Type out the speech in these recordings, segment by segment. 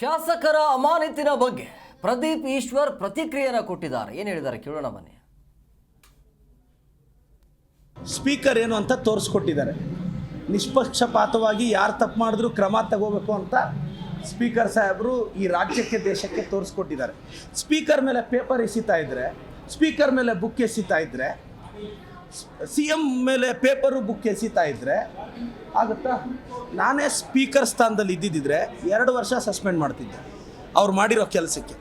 ಶಾಸಕರ ಅಮಾನತಿನ ಬಗ್ಗೆ ಪ್ರದೀಪ್ ಈಶ್ವರ್ ಪ್ರತಿಕ್ರಿಯೆಯನ್ನು ಕೊಟ್ಟಿದ್ದಾರೆ. ಏನು ಹೇಳಿದ್ದಾರೆ ಕೇಳೋಣ ಬನ್ನಿ. ಸ್ಪೀಕರ್ ಏನು ಅಂತ ತೋರಿಸ್ಕೊಟ್ಟಿದ್ದಾರೆ. ನಿಷ್ಪಕ್ಷಪಾತವಾಗಿ ಯಾರು ತಪ್ಪು ಮಾಡಿದ್ರು ಕ್ರಮ ತಗೋಬೇಕು ಅಂತ ಸ್ಪೀಕರ್ ಸಾಹೇಬರು ಈ ರಾಜ್ಯಕ್ಕೆ, ದೇಶಕ್ಕೆ ತೋರಿಸ್ಕೊಟ್ಟಿದ್ದಾರೆ. ಸ್ಪೀಕರ್ ಮೇಲೆ ಪೇಪರ್ ಎಸಿತಾ ಇದ್ರೆ, ಸ್ಪೀಕರ್ ಮೇಲೆ ಬುಕ್ ಎಸಿತಾ ಇದ್ರೆ ಸಿ ಎಂ ಮೇಲೆ ಪೇಪರು ಬುಕ್ ಎಸಿತಾ ಇದ್ದರೆ ಆಗುತ್ತಾ? ನಾನೇ ಸ್ಪೀಕರ್ ಸ್ಥಾನದಲ್ಲಿ ಇದ್ದಿದ್ದರೆ ಎರಡು ವರ್ಷ ಸಸ್ಪೆಂಡ್ ಮಾಡ್ತಿದ್ದೆ. ಅವ್ರು ಮಾಡಿರೋ ಕೆಲಸಕ್ಕೆ.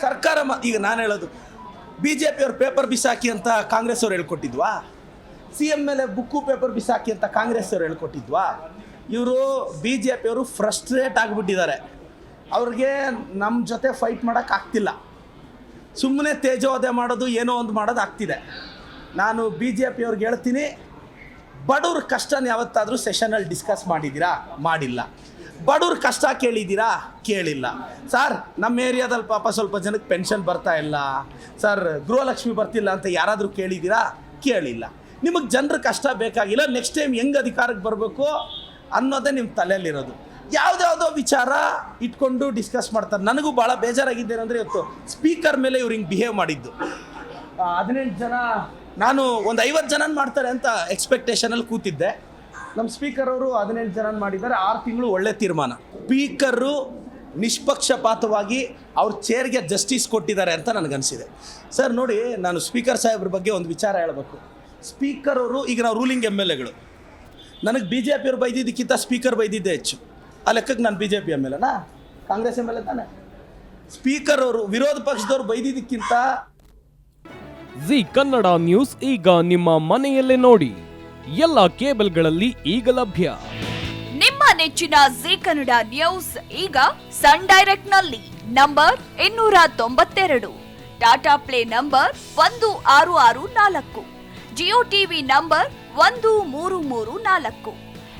ಸರ್ಕಾರ ಈಗ ನಾನು ಹೇಳೋದು ಬಿ ಜೆ ಪಿಯವ್ರು ಪೇಪರ್ ಬಿಸಾಕಿ ಅಂತ ಕಾಂಗ್ರೆಸ್ ಅವ್ರು ಹೇಳ್ಕೊಟ್ಟಿದ್ವಾ? ಸಿ ಎಂ ಮೇಲೆ ಬುಕ್ಕು ಪೇಪರ್ ಬಿಸಾಕಿ ಅಂತ ಕಾಂಗ್ರೆಸ್ ಅವ್ರು ಹೇಳ್ಕೊಟ್ಟಿದ್ವಾ? ಇವರು ಬಿ ಜೆ ಪಿಯವರು ಫ್ರಸ್ಟ್ರೇಟ್ ಆಗಿಬಿಟ್ಟಿದ್ದಾರೆ. ಅವ್ರಿಗೆ ನಮ್ಮ ಜೊತೆ ಫೈಟ್ ಮಾಡೋಕ್ಕೆ ಆಗ್ತಿಲ್ಲ. ಸುಮ್ಮನೆ ತೇಜೋದೆ ಮಾಡೋದು ಏನೋ ಒಂದು ಮಾಡೋದು ಆಗ್ತಿದೆ. ನಾನು ಬಿ ಜೆ ಪಿಯವ್ರಿಗೆ ಹೇಳ್ತೀನಿ, ಬಡವ್ರ ಕಷ್ಟನ ಯಾವತ್ತಾದರೂ ಸೆಷನಲ್ಲಿ ಡಿಸ್ಕಸ್ ಮಾಡಿದ್ದೀರಾ? ಮಾಡಿಲ್ಲ. ಬಡವ್ರ ಕಷ್ಟ ಕೇಳಿದ್ದೀರಾ? ಕೇಳಿಲ್ಲ. ಸರ್, ನಮ್ಮ ಏರಿಯಾದಲ್ಲಿ ಪಾಪ ಸ್ವಲ್ಪ ಜನಕ್ಕೆ ಪೆನ್ಷನ್ ಬರ್ತಾ ಇಲ್ಲ. ಸರ್, ಗೃಹಲಕ್ಷ್ಮಿ ಬರ್ತಿಲ್ಲ ಅಂತ ಯಾರಾದರೂ ಕೇಳಿದ್ದೀರಾ? ಕೇಳಿಲ್ಲ. ನಿಮಗೆ ಜನರ ಕಷ್ಟ ಬೇಕಾಗಿಲ್ಲ ನೆಕ್ಸ್ಟ್ ಟೈಮ್ ಹೆಂಗೆ ಅಧಿಕಾರಕ್ಕೆ ಬರಬೇಕು ಅನ್ನೋದೇ ನಿಮ್ಮ ತಲೆಯಲ್ಲಿರೋದು. ಯಾವುದ್ಯಾವುದೋ ವಿಚಾರ ಇಟ್ಕೊಂಡು ಡಿಸ್ಕಸ್ ಮಾಡ್ತಾರೆ. ನನಗೂ ಭಾಳ ಬೇಜಾರಾಗಿದ್ದೇನೆಂದರೆ ಇವತ್ತು ಸ್ಪೀಕರ್ ಮೇಲೆ ಇವ್ರು ಹಿಂಗೆ ಬಿಹೇವ್ ಮಾಡಿದ್ದು. ಹದಿನೆಂಟು ಜನ, ನಾನು ಒಂದು ಐವತ್ತು ಜನ ಮಾಡ್ತಾರೆ ಅಂತ ಎಕ್ಸ್ಪೆಕ್ಟೇಷನಲ್ಲಿ ಕೂತಿದ್ದೆ. ನಮ್ಮ ಸ್ಪೀಕರ್ ಅವರು ಹದಿನೆಂಟು ಜನ ಮಾಡಿದ್ದಾರೆ. ಆರು ತಿಂಗಳು ಒಳ್ಳೆ ತೀರ್ಮಾನ. ಸ್ಪೀಕರು ನಿಷ್ಪಕ್ಷಪಾತವಾಗಿ ಅವ್ರ ಚೇರ್ಗೆ ಜಸ್ಟಿಸ್ ಕೊಟ್ಟಿದ್ದಾರೆ ಅಂತ ನನಗನ್ಸಿದೆ. ಸರ್, ನೋಡಿ, ನಾನು ಸ್ಪೀಕರ್ ಸಾಹೇಬ್ರ ಬಗ್ಗೆ ಒಂದು ವಿಚಾರ ಹೇಳಬೇಕು. ಸ್ಪೀಕರ್ ಅವರು, ಈಗ ನಾವು ರೂಲಿಂಗ್ ಎಂ ಎಲ್ ಎಗಳು ನನಗೆ ಬಿ ಜೆ ಪಿಯವ್ರು ಬೈದಿದ್ದಕ್ಕಿಂತ ಸ್ಪೀಕರ್ ಬೈದಿದ್ದೇ ಹೆಚ್ಚು. ಆ ಲೆಕ್ಕಕ್ಕೆ ನಾನು B J P M L ಎನಾ? Congress M L A ತಾನೆ. ಸ್ಪೀಕರ್ ಅವರು ವಿರೋಧ ಪಕ್ಷದವ್ರು ಬೈದಿದ್ದಕ್ಕಿಂತ ಜಿ ಕನ್ನಡ ನ್ಯೂಸ್ ಈಗ ನಿಮ್ಮ ಮನೆಯಲ್ಲೇ ನೋಡಿ. ಎಲ್ಲ ಕೇಬಲ್ಗಳಲ್ಲಿ ಈಗ ಲಭ್ಯ. ನಿಮ್ಮ ನೆಚ್ಚಿನ ಜಿ ಕನ್ನಡ ನ್ಯೂಸ್ ಈಗ ಸನ್ ಡೈರೆಕ್ಟ್ನಲ್ಲಿ ನಂಬರ್ ಇನ್ನೂರ ತೊಂಬತ್ತೆರಡು. ಟಾಟಾ ಪ್ಲೇ ನಂಬರ್ ಒಂದು ಆರು ಆರು ನಾಲ್ಕು. ಜಿಯೋ ಟಿವಿ ನಂಬರ್ ಒಂದು ಮೂರು ಮೂರು ನಾಲ್ಕು.